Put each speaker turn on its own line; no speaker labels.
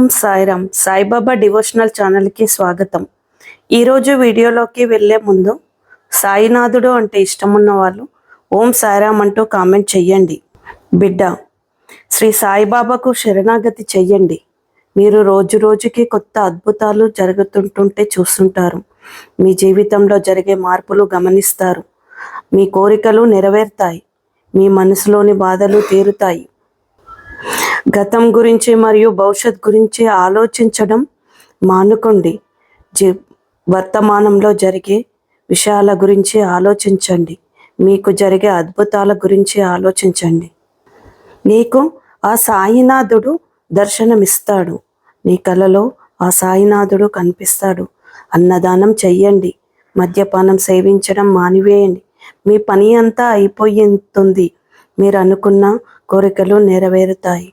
ఓం Sairam. Saibaba devotional ఛానల్కి స్వాగతం. ఈరోజు వీడియోలోకి వెళ్ళే ముందు సాయినాథుడు అంటే ఇష్టమున్న వాళ్ళు ఓం సాయిరామ్ అంటూ కామెంట్ చెయ్యండి. బిడ్డ శ్రీ సాయిబాబాకు శరణాగతి చెయ్యండి. మీరు రోజు రోజుకి కొత్త అద్భుతాలు జరుగుతుంటుంటే చూస్తుంటారు. మీ జీవితంలో జరిగే మార్పులు గమనిస్తారు. మీ కోరికలు నెరవేరుతాయి. మీ మనసులోని బాధలు తీరుతాయి. గతం గురించి మరియు భవిష్యత్ గురించి ఆలోచించడం మానుకోండి. జీ వర్తమానంలో జరిగే విషయాల గురించి ఆలోచించండి. మీకు జరిగే అద్భుతాల గురించి ఆలోచించండి. నీకు ఆ సాయినాథుడు దర్శనమిస్తాడు. నీ కలలో ఆ సాయినాథుడు కనిపిస్తాడు. అన్నదానం చెయ్యండి. మద్యపానం సేవించడం మానివేయండి. మీ పని అంతా అయిపోయింది మీరు అనుకున్న కోరికలు నెరవేరుతాయి.